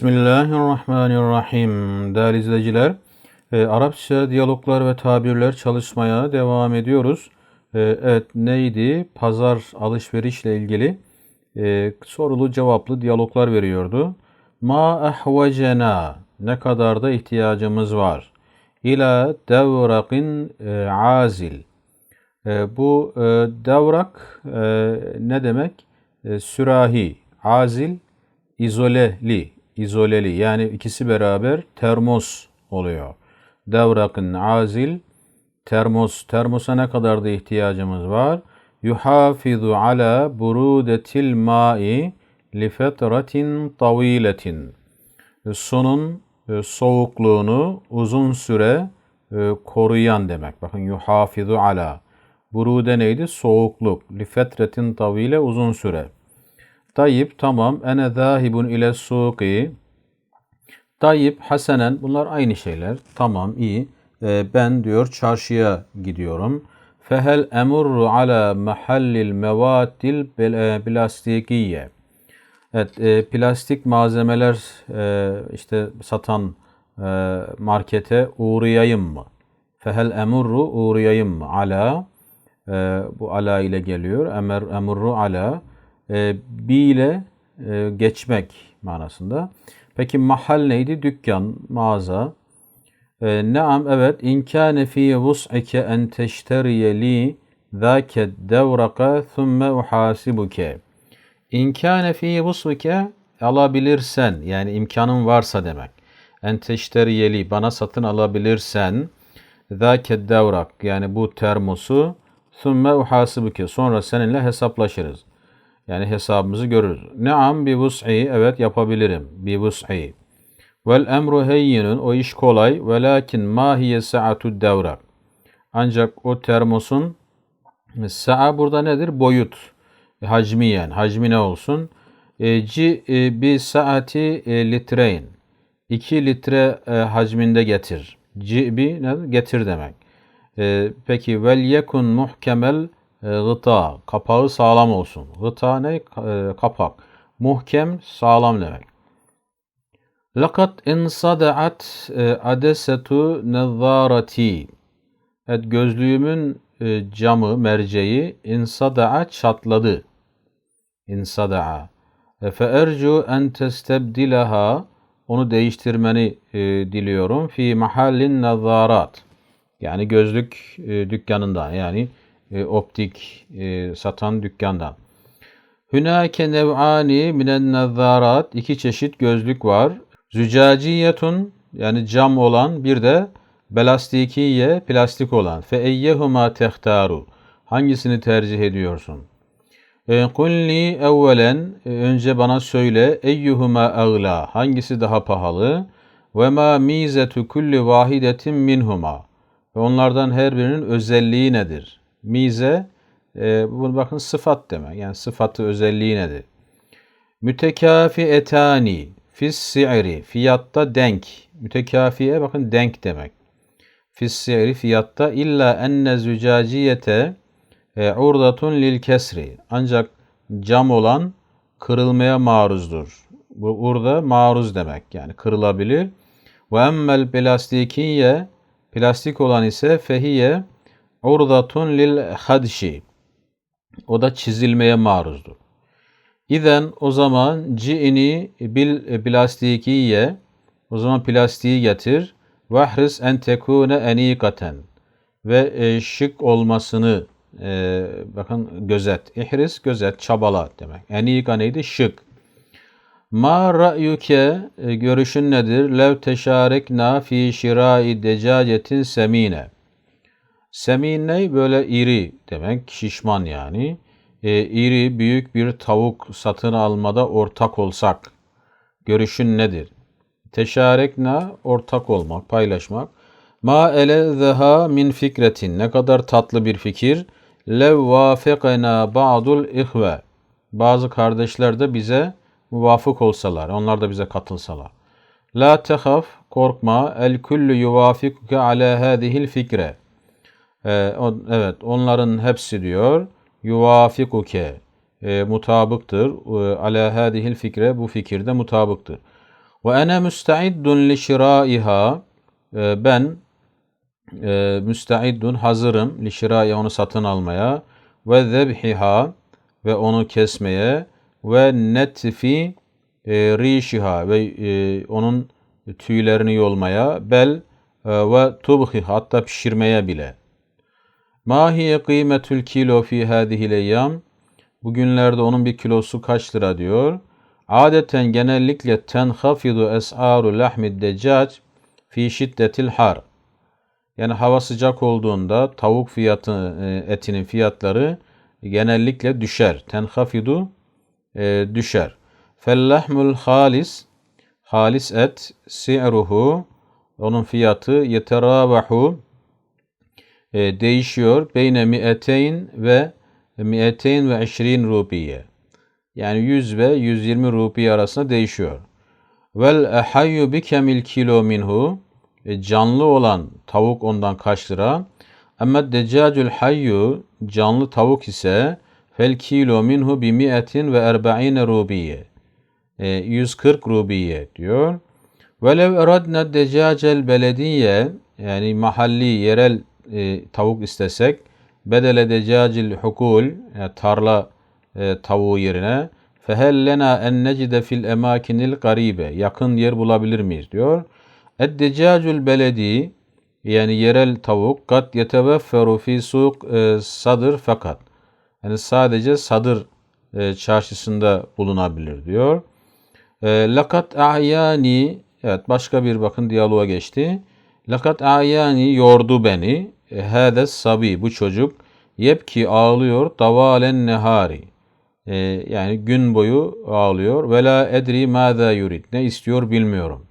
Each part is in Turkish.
Bismillahirrahmanirrahim. Değerli izleyiciler, e, Arapça diyaloglar ve tabirler çalışmaya devam ediyoruz. E, evet neydi? Pazar alışverişle ilgili e, sorulu cevaplı diyaloglar veriyordu. Ma ahvacena ne kadar da ihtiyacımız var. İla devrakin e, azil. E, bu e, devrak e, ne demek? E, sürahi, azil, izoleli, izoleli yani ikisi beraber termos oluyor. Devrakın azil, termos. Termosa ne kadar da ihtiyacımız var? Yuhafizu ala burudetil ma'i li fetretin taviletin. Sunun e, soğukluğunu uzun süre e, koruyan demek. Bakın yuhafizu ala. Burude neydi? Soğukluk. Li fetretin tavile uzun süre. Tayyip tamam. Ene zahibun ile suki. Tayyip hasenen bunlar aynı şeyler. Tamam iyi. Ee, ben diyor çarşıya gidiyorum. Fehel emurru ala mahallil mevatil plastikiye. Evet, e, plastik malzemeler e, işte satan e, markete uğrayayım mı? Fehel emurru uğrayayım mı? Ala e, bu ala ile geliyor. Emer emurru ala e, bi ile e, geçmek manasında. Peki mahal neydi? Dükkan, mağaza. E, Naam evet. İn kâne fî vus'ike en teşteriye li zâke devraka thumme uhasibuke. İn kâne fî vus'ike alabilirsen yani imkanın varsa demek. En teşteriye li bana satın alabilirsen zâke devrak yani bu termosu thumme uhasibuke sonra seninle hesaplaşırız. Yani hesabımızı görürüz. Neam bi vus'i evet yapabilirim. Bi vus'i. Vel emru heyyinun o iş kolay. Velakin ma hiye sa'atu devrak. Ancak o termosun sa'a burada nedir? Boyut. Hacmiyen. Hacmi ne olsun? E, ci e, bi saati e, litreyn. 2 litre e, hacminde getir. Ci bi nedir? Getir demek. E, peki vel yekun muhkemel gıta, kapağı sağlam olsun. Gıta ne? E, kapak. Muhkem, sağlam demek. Lakat insadaat e, adesetu nezzarati. Evet gözlüğümün e, camı, merceği insada'a çatladı. İnsada'a. Fe ercu en testebdilaha. Onu değiştirmeni diliyorum. Fi mahallin nazarat. Yani gözlük dükkanında yani e, optik e, satan dükkandan. Hünake nev'ani minen nazzarat iki çeşit gözlük var. Zücaciyetun yani cam olan bir de belastikiye plastik olan. Fe eyyehuma tehtaru hangisini tercih ediyorsun? E, kulli evvelen e, önce bana söyle eyyuhuma ağla hangisi daha pahalı? Ve ma mizetu kulli vahidetin minhuma. Ve onlardan her birinin özelliği nedir? Mize e, bunu bakın sıfat demek. Yani sıfatı özelliği nedir? Mütekafi etani fis si'ri fiyatta denk. Mütekafiye bakın denk demek. Fis si'ri fiyatta illa enne zücaciyete e, urdatun lil kesri. Ancak cam olan kırılmaya maruzdur. Bu urda maruz demek yani kırılabilir. Ve emmel plastikiye plastik olan ise fehiye urdatun lil hadşi. O da çizilmeye maruzdur. İzen o zaman ci'ini bil plastikiye o zaman plastiği getir. Vahris en tekune enikaten ve e, şık olmasını e, bakın gözet. İhris gözet, çabala demek. Enika neydi? Şık. Ma ra'yuke e, görüşün nedir? Lev teşarekna fi şirai decacetin semine. Semin ne? Böyle iri demek, şişman yani. E, iri, büyük bir tavuk satın almada ortak olsak, görüşün nedir? Teşarekna, ortak olmak, paylaşmak. Ma ele zeha min fikretin, ne kadar tatlı bir fikir. Lev vafekena ba'dul ihve, bazı kardeşler de bize muvafık olsalar, onlar da bize katılsalar. La tehaf, korkma, el kullu yuvafikuke ala hadihil fikre. E, on, evet onların hepsi diyor yuvafikuke e, mutabıktır. E, ala hadihil fikre bu fikirde mutabıktır. Ve ene müstaiddun li şiraiha. E, Ben e, müstaiddun hazırım li şiraiha onu satın almaya ve zebhiha ve onu kesmeye ve netfi e, rişiha ve e, onun tüylerini yolmaya bel e, ve tubhi hatta pişirmeye bile. Ma hiye kıymetül kilo fi hadihi eyyam? Bugünlerde onun bir kilosu kaç lira diyor. Adeten genellikle tenhafidu es'aru lahmid deccac fi şiddetil har. Yani hava sıcak olduğunda tavuk fiyatı e, etinin fiyatları genellikle düşer. Tenhafidu e, düşer. Fellahmul halis halis et si'ruhu onun fiyatı yeteravahu e, değişiyor. Beyne mi'eteyn ve mi'eteyn ve eşrin rupiye. Yani 100 ve 120 rupiye arasında değişiyor. Vel ehayyu bikemil kilo minhu. E, canlı olan tavuk ondan kaç lira? Ama deccacül hayyu canlı tavuk ise fel kilo minhu bi mi'etin ve erba'ine rubiye. E, 140 rubiye diyor. Velev eradna deccacel belediye yani mahalli yerel e, tavuk istesek bedele deccacil hukul yani tarla e, tavuğu yerine fehel lena en necide fil emakinil garibe yakın yer bulabilir miyiz diyor. Eddecacül beledi yani yerel tavuk kat yetevefferu fi suk e, sadır fakat yani sadece sadır e, çarşısında bulunabilir diyor. E, lakat a'yani evet başka bir bakın diyaloğa geçti. Lakat a'yani yordu beni. E, hades sabi bu çocuk yepki ağlıyor davalen nehari. E, yani gün boyu ağlıyor. Ve la edri mâzâ yurid. Ne istiyor bilmiyorum.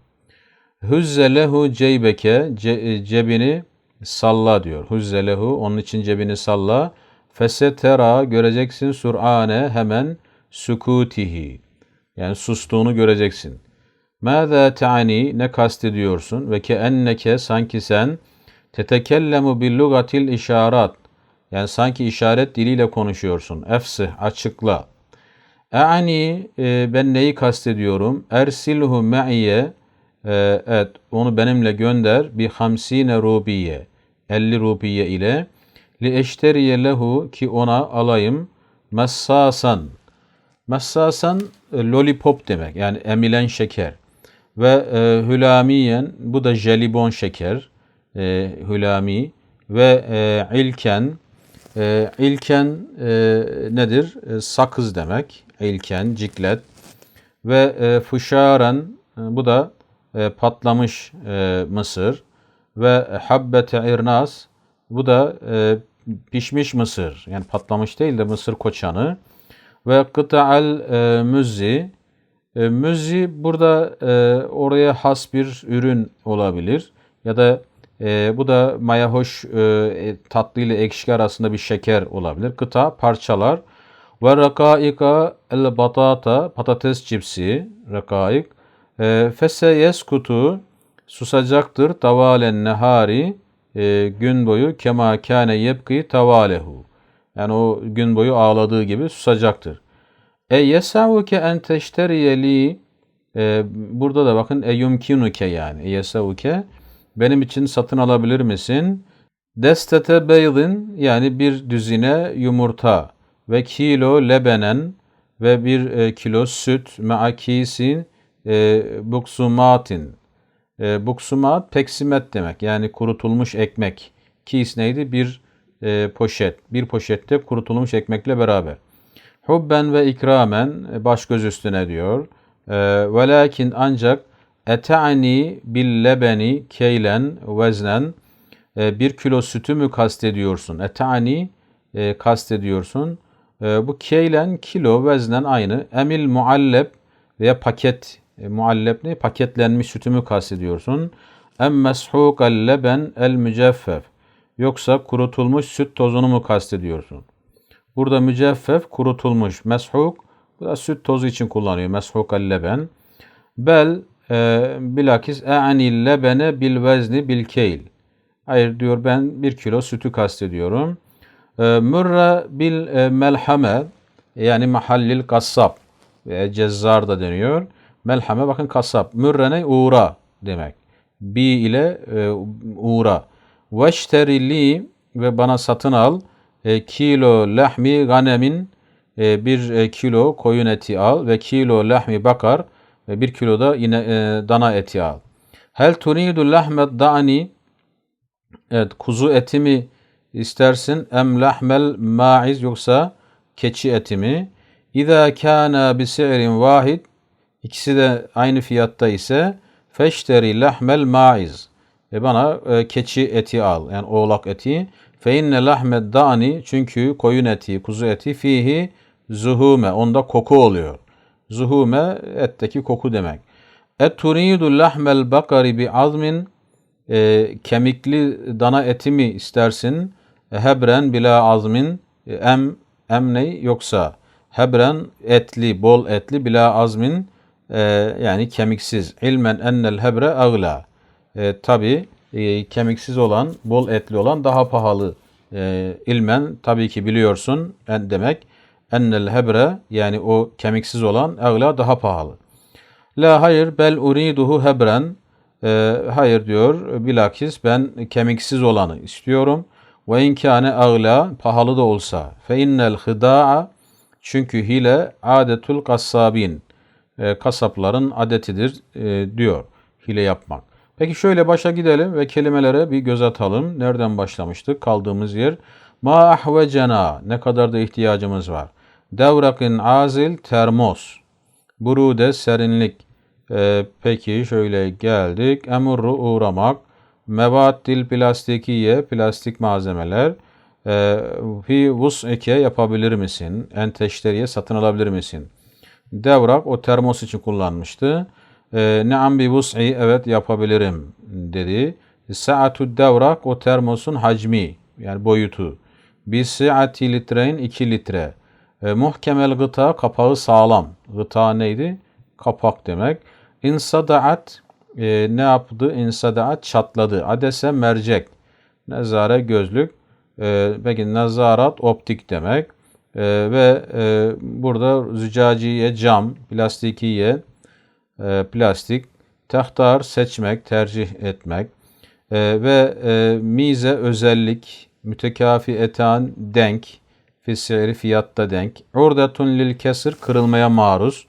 Hüzze lehu ceybeke ce, cebini salla diyor. Hüzze lehu onun için cebini salla. Fesetera göreceksin sur'ane hemen sükutihi. Yani sustuğunu göreceksin. Mâzâ te'ani ne kastediyorsun? Ve ke enneke sanki sen tetekellemu bil lugatil işaret. Yani sanki işaret diliyle konuşuyorsun. Efsih açıkla. E'ani e, ben neyi kastediyorum? Ersilhu me'ye e, evet onu benimle gönder bir hamsine rubiye 50 rubiye ile li eşteriye lehu ki ona alayım messasan messasan e, lollipop demek yani emilen şeker ve e, hülamiyen bu da jelibon şeker e, hülami. Ve e, ilken e, ilken e, nedir? E, sakız demek. İlken, ciklet. Ve e, fışaren e, bu da e, patlamış e, mısır. Ve habbete irnas bu da e, pişmiş mısır. Yani patlamış değil de mısır koçanı. Ve kıta'al e, müzzi e, müzzi burada e, oraya has bir ürün olabilir ya da e, bu da maya hoş e, tatlı ile ekşi arasında bir şeker olabilir. Kıta parçalar ve rakaika el batata patates cipsi rakaik e, fese yeskutu susacaktır tavalen nehari e, gün boyu kema kâne yebki tavalehu. Yani o gün boyu ağladığı gibi susacaktır. E yesavuke en teşteriye e, burada da bakın e yumkinuke yani. E yesavuke benim için satın alabilir misin? Destete beydin yani bir düzine yumurta ve kilo lebenen ve bir e, kilo süt meakisin e, buksumatin. E, buksumat peksimet demek yani kurutulmuş ekmek. Kis neydi? Bir e, poşet. Bir poşette kurutulmuş ekmekle beraber. Hubben ve ikramen e, baş göz üstüne diyor. E, velakin ancak Ete'ani bil lebeni keylen veznen e, bir kilo sütü mü kastediyorsun? Ete'ani kastediyorsun. Bu keylen kilo veznen aynı. Emil muallep veya paket muallep ne? Paketlenmiş sütü mü kastediyorsun? Em meshukal leben el müceffef. Yoksa kurutulmuş süt tozunu mu kastediyorsun? Burada müceffef kurutulmuş. Meshuk da süt tozu için kullanıyor. Meshukal leben. Bel e, bilakis e'anil lebene bil vezni bil keyl. Hayır diyor ben bir kilo sütü kastediyorum. E, mürre bil e, melhame yani mahallil kassab veya cezzar da deniyor. Melhame bakın kasap. Mürrene uğra demek. Bi ile e, uğra. Veşterili ve bana satın al. E, kilo lahmi ganemin e, bir e, kilo koyun eti al ve kilo lahmi bakar ve bir kilo da yine e, dana eti al. Hel turidu lahmed da'ni Evet kuzu eti mi istersin em lahmel maiz yoksa keçi eti mi? İza kana bi si'rin vahid ikisi de aynı fiyatta ise feşteri lahmel maiz. E bana e, keçi eti al yani oğlak eti. Fe inne lahmed da'ni çünkü koyun eti, kuzu eti fihi zuhume onda koku oluyor. Zuhume etteki koku demek. Et turidu lahmel bakari bi azmin e, kemikli dana eti mi istersin? Hebren bila azmin e, em em ne yoksa hebren etli bol etli bila azmin e, yani kemiksiz. İlmen ennel hebre agla. E, Tabi e, kemiksiz olan bol etli olan daha pahalı. E, ilmen tabii ki biliyorsun en demek ennel hebre yani o kemiksiz olan agla daha pahalı. La hayır bel uriduhu hebren e, hayır diyor bilakis ben kemiksiz olanı istiyorum. Ve inkâne ağla pahalı da olsa. Fe innel hıda'a çünkü hile adetul kassabin e, kasapların adetidir e, diyor hile yapmak. Peki şöyle başa gidelim ve kelimelere bir göz atalım. Nereden başlamıştık? Kaldığımız yer. Ma ahvecena ne kadar da ihtiyacımız var. Devrakin azil termos. Burude serinlik. Ee, peki şöyle geldik. Emurru uğramak. Mevaddil plastikiye plastik malzemeler. Ee, fi vus'ike yapabilir misin? Enteşteriye satın alabilir misin? Devrak o termos için kullanmıştı. Ee, Ne'am bi vus'i evet yapabilirim dedi. Sa'atu devrak o termosun hacmi yani boyutu. Bi si'ati litrein 2 litre. E, muhkemel gıta kapağı sağlam. Gıta neydi? Kapak demek. İnsadaat e, ne yaptı? İnsadaat çatladı. Adese mercek. Nezare gözlük. E, peki nazarat optik demek. E, ve e, burada zücaciye cam, plastikiye e, plastik. Tahtar seçmek, tercih etmek. E, ve e, mize özellik, mütekafi etan denk, fisiri fiyatta denk. Urdatun lil kesir kırılmaya maruz.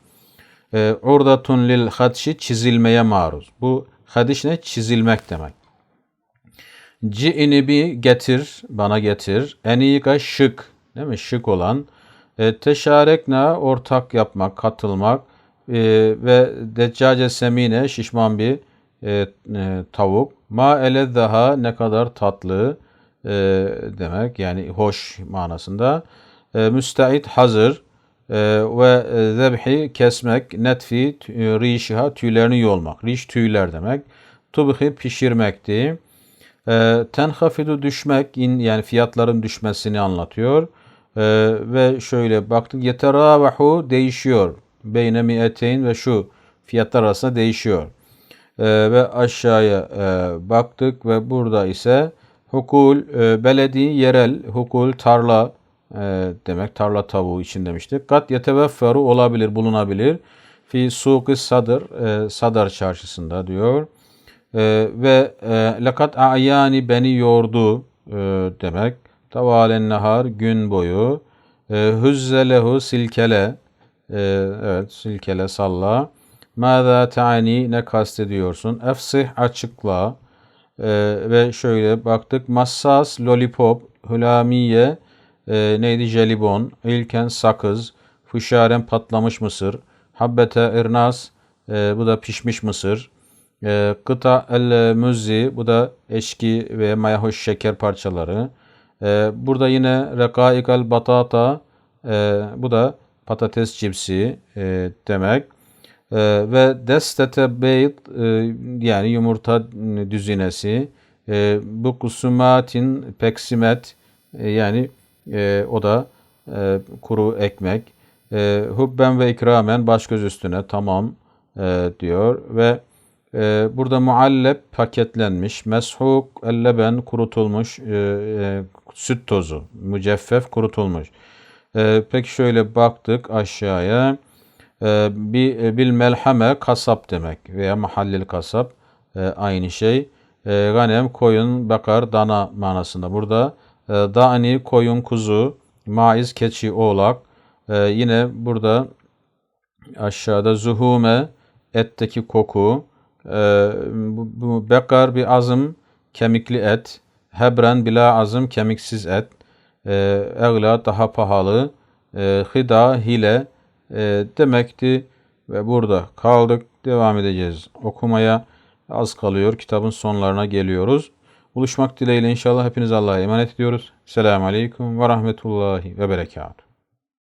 E, urdatun lil hadşi çizilmeye maruz. Bu hadiş ne? Çizilmek demek. Ci'ini bir getir, bana getir. Eniyika şık, değil mi? Şık olan. E, teşarekna ortak yapmak, katılmak. E, ve deccace semine şişman bir e, e, tavuk. Ma eleddaha ne kadar tatlı e, demek yani hoş manasında. E, müsteit hazır e, ve zebhi kesmek, netfi rişiha tüylerini yolmak. Riş tüyler demek. Tubhi pişirmekti. E, tenhafidu düşmek yani fiyatların düşmesini anlatıyor. E, ve şöyle baktık yeteravahu değişiyor. Beyne miyeteyn ve şu fiyatlar arasında değişiyor. E, ve aşağıya e, baktık ve burada ise hukul e, beledi yerel hukul tarla e, demek tarla tavuğu için demiştik. Kat yetevefferu olabilir bulunabilir. Fi suqi sadr e, sadar çarşısında diyor. E, ve e, lakat ayani beni yordu e, demek. Tavalen nahar gün boyu. E, hüzzelehu silkele e, evet silkele salla. Mâzâ ta'ni ne kastediyorsun? Efsih açıkla. Ee, ve şöyle baktık. Massas, lollipop, hülamiye, e, neydi? Jelibon, ilken sakız, fışaren patlamış mısır, habbete irnas, e, bu da pişmiş mısır, e, kıta el müzi, bu da eşki ve mayahoş şeker parçaları. E, burada yine rekaikal batata, e, bu da patates cipsi e, demek. E, ve destete beyt e, yani yumurta düzinesi. E, bu kusumatin peksimet e, yani e, o da e, kuru ekmek. E, hubben ve ikramen baş göz üstüne tamam e, diyor ve e, burada muallep paketlenmiş, meshuk elleben kurutulmuş e, e, süt tozu, müceffef kurutulmuş. E, peki şöyle baktık aşağıya. E, bi, bil melhame kasap demek veya mahallil kasap e, aynı şey. E, ganem koyun, bakar, dana manasında. Burada e, dani koyun, kuzu, maiz, keçi, oğlak. E, yine burada aşağıda zuhume etteki koku. E, bu, bu bekar bir azım kemikli et. Hebren bila azım kemiksiz et. E, daha pahalı. E, hida hile e, demekti ve burada kaldık. Devam edeceğiz okumaya. Az kalıyor. Kitabın sonlarına geliyoruz. Buluşmak dileğiyle inşallah hepiniz Allah'a emanet ediyoruz. Selamun Aleyküm ve Rahmetullahi ve Berekatuhu.